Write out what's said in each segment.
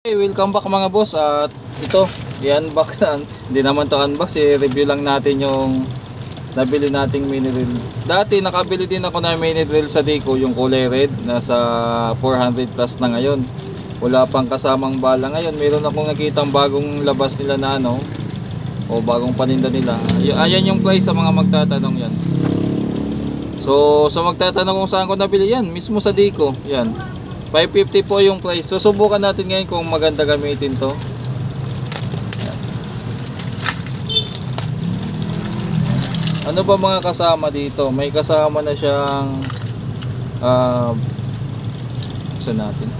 Hey, welcome back mga boss at ito, i-unbox na, hindi naman to unbox, i-review lang natin yung nabili nating mini reel. Dati nakabili din ako ng mini reel sa Dico, yung kulay red, nasa 400 plus na ngayon. Wala pang kasamang bala ngayon, meron akong nakitang bagong labas nila na ano, o bagong paninda nila. Ay- Ayan yung price sa mga magtatanong yan. So, sa magtatanong kung saan ko nabili yan, mismo sa Dico, yan. 550 po yung price. Susubukan natin ngayon kung maganda gamitin to. Ano ba mga kasama dito? May kasama na siyang uh, sa natin.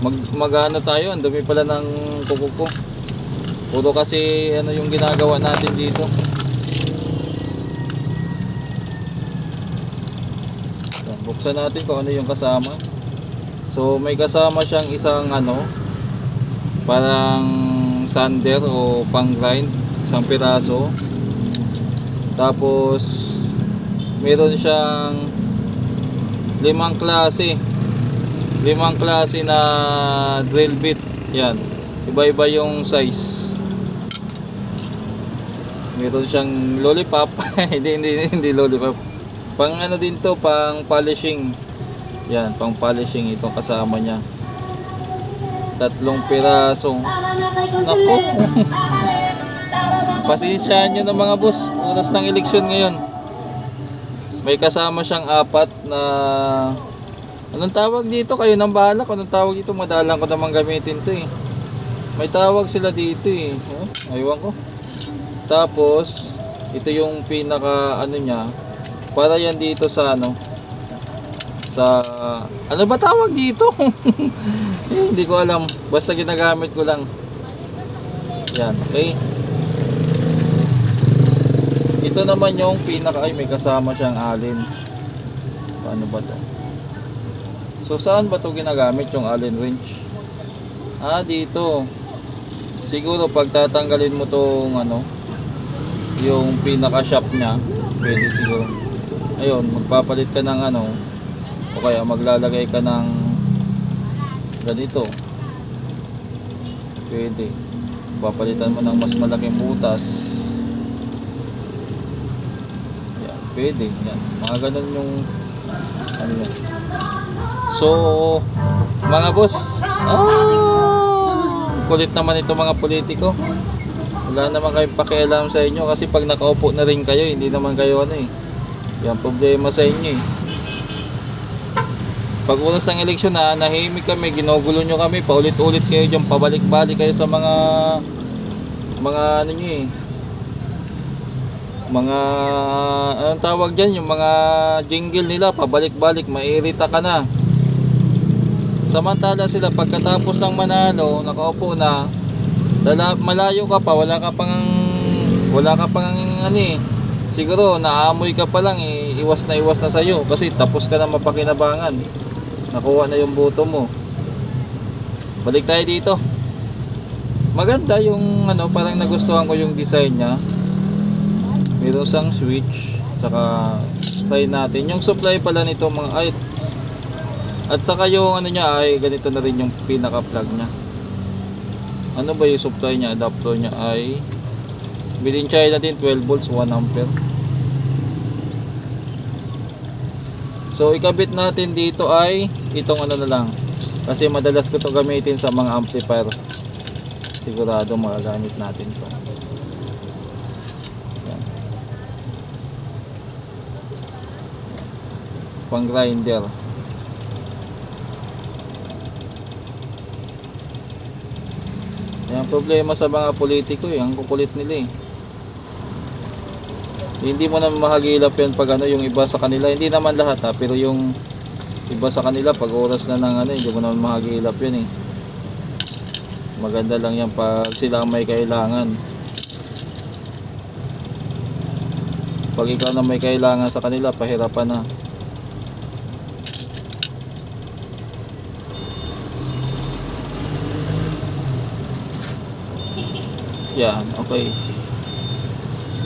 Mag magano tayo, ang dami pala ng kukuko. Puro kasi ano yung ginagawa natin dito. Buksan natin kung ano yung kasama. So may kasama siyang isang ano parang sander o pang grind, isang piraso. Tapos meron siyang limang klase. Limang klase na drill bit. Yan. Iba-iba yung size. Meron siyang lollipop. hindi, hindi, hindi lollipop. Pang ano din to, pang polishing. Yan, pang polishing itong kasama niya. Tatlong piraso. Naku. Pasensyahan nyo na mga boss. Oras ng eleksyon ngayon. May kasama siyang apat na... Anong tawag dito? Kayo nang bahala kung anong tawag dito. Madalang ko naman gamitin to eh. May tawag sila dito eh. Aywan ko. Tapos, ito yung pinaka ano niya. Para yan dito sa ano. Sa... Ano ba tawag dito? eh, hindi ko alam. Basta ginagamit ko lang. Yan, okay. Ito naman yung pinaka ay may kasama siyang alin. Paano ba to? So saan ba to ginagamit yung allen wrench? Ah, dito. Siguro pag tatanggalin mo tong ano, yung pinaka shop niya, pwede siguro. Ayun, magpapalit ka ng ano, o kaya maglalagay ka ng ganito. Pwede. Papalitan mo ng mas malaking butas. Yan, pwede. Yan. Mga ganun yung ano yan. So, mga boss, ah, kulit naman ito mga politiko. Wala naman kayong pakialam sa inyo kasi pag nakaupo na rin kayo, hindi naman kayo ano eh. Yan problema sa inyo eh. Pag unas ng eleksyon na, nahimik kami, ginugulo nyo kami, paulit-ulit kayo dyan, pabalik-balik kayo sa mga mga ano nyo eh. Mga, anong tawag dyan, yung mga jingle nila, pabalik-balik, mairita ka na. Samantala sila, pagkatapos ng manalo, nakaupo na, dala, malayo ka pa, wala ka pang, wala ka pang ano eh, siguro naamoy ka pa lang eh, iwas na iwas na sa'yo kasi tapos ka na mapakinabangan. Nakuha na yung boto mo. Balik tayo dito. Maganda yung ano, parang nagustuhan ko yung design niya. Meron siyang switch. Tsaka try natin. Yung supply pala nito mga ay at saka yung ano niya ay ganito na rin yung pinaka plug niya. Ano ba yung supply niya? Adapter niya ay Bilin China din 12 volts 1 ampere. So ikabit natin dito ay itong ano na lang. Kasi madalas ko to gamitin sa mga amplifier. Sigurado magagamit natin to. Yan. Pang grinder. Yan problema sa mga politiko eh. Kukulit nila eh. Hindi mo na mahagilap yan pag ano yung iba sa kanila. Hindi naman lahat ha, pero yung iba sa kanila pag oras na ng ano, hindi mo naman mahagilap yan eh. Maganda lang yan pag sila may kailangan. Pag ikaw na may kailangan sa kanila, pahirapan na. Yan, okay.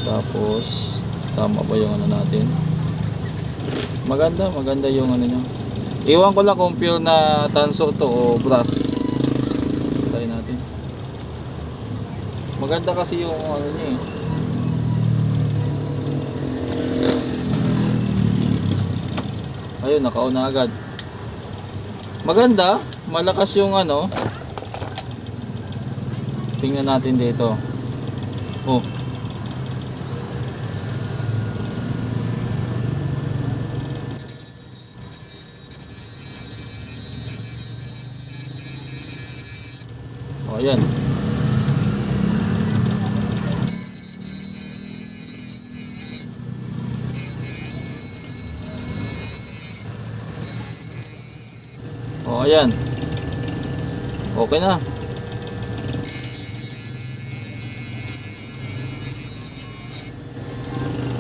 Tapos, tama ba yung ano natin? Maganda maganda yung ano nyo iwan ko lang kung pure na tanso to o brass. Tayo natin. Maganda kasi yung ano nyo eh. Ayun nakao na agad. Maganda malakas yung ano. Tingnan natin dito. Oh. Ayan. Oh, ayan. Okay na.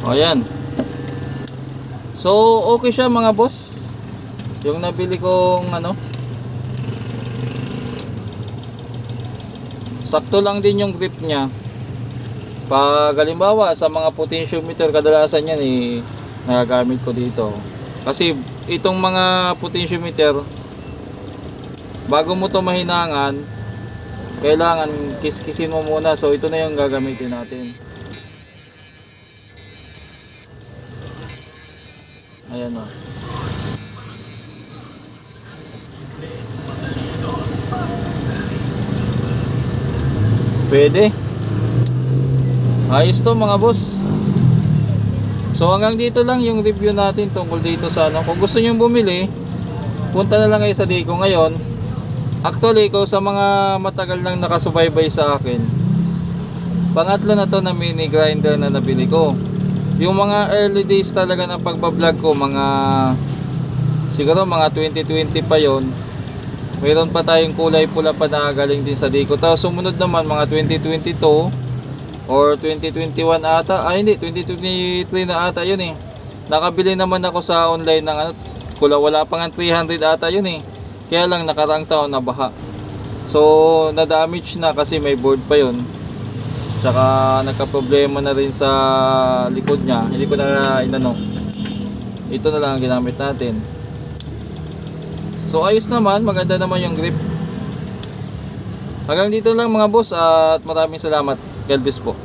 O, ayan. So, okay siya mga boss. Yung nabili kong ano. Sakto lang din yung grip niya. Pag halimbawa sa mga potentiometer kadalasan yan eh nagagamit ko dito. Kasi itong mga potentiometer bago mo to mahinangan kailangan kiskisin mo muna so ito na yung gagamitin natin ayan o pwede. Ayos to mga boss. So hanggang dito lang yung review natin tungkol dito sa ano. Kung gusto nyo bumili punta na lang kayo sa Dico ngayon. Actually, ikaw sa mga matagal nang nakasubaybay sa akin, pangatlo na to na mini grinder na nabili ko. Yung mga early days talaga ng pagbablog ko, mga siguro mga 2020 pa yon mayroon pa tayong kulay pula pa na galing din sa Dico. Tapos sumunod naman mga 2022 or 2021 ata, ay hindi, 2023 na ata yun eh. Nakabili naman ako sa online ng ano, kula wala pa nga 300 ata yun eh. Kaya lang nakarang taon na baha. So, na-damage na kasi may board pa yon. Tsaka nagka-problema na rin sa likod niya. Hindi ko na inano. Ito na lang ang ginamit natin. So, ayos naman. Maganda naman yung grip. Hanggang dito lang mga boss at maraming salamat. God bless po.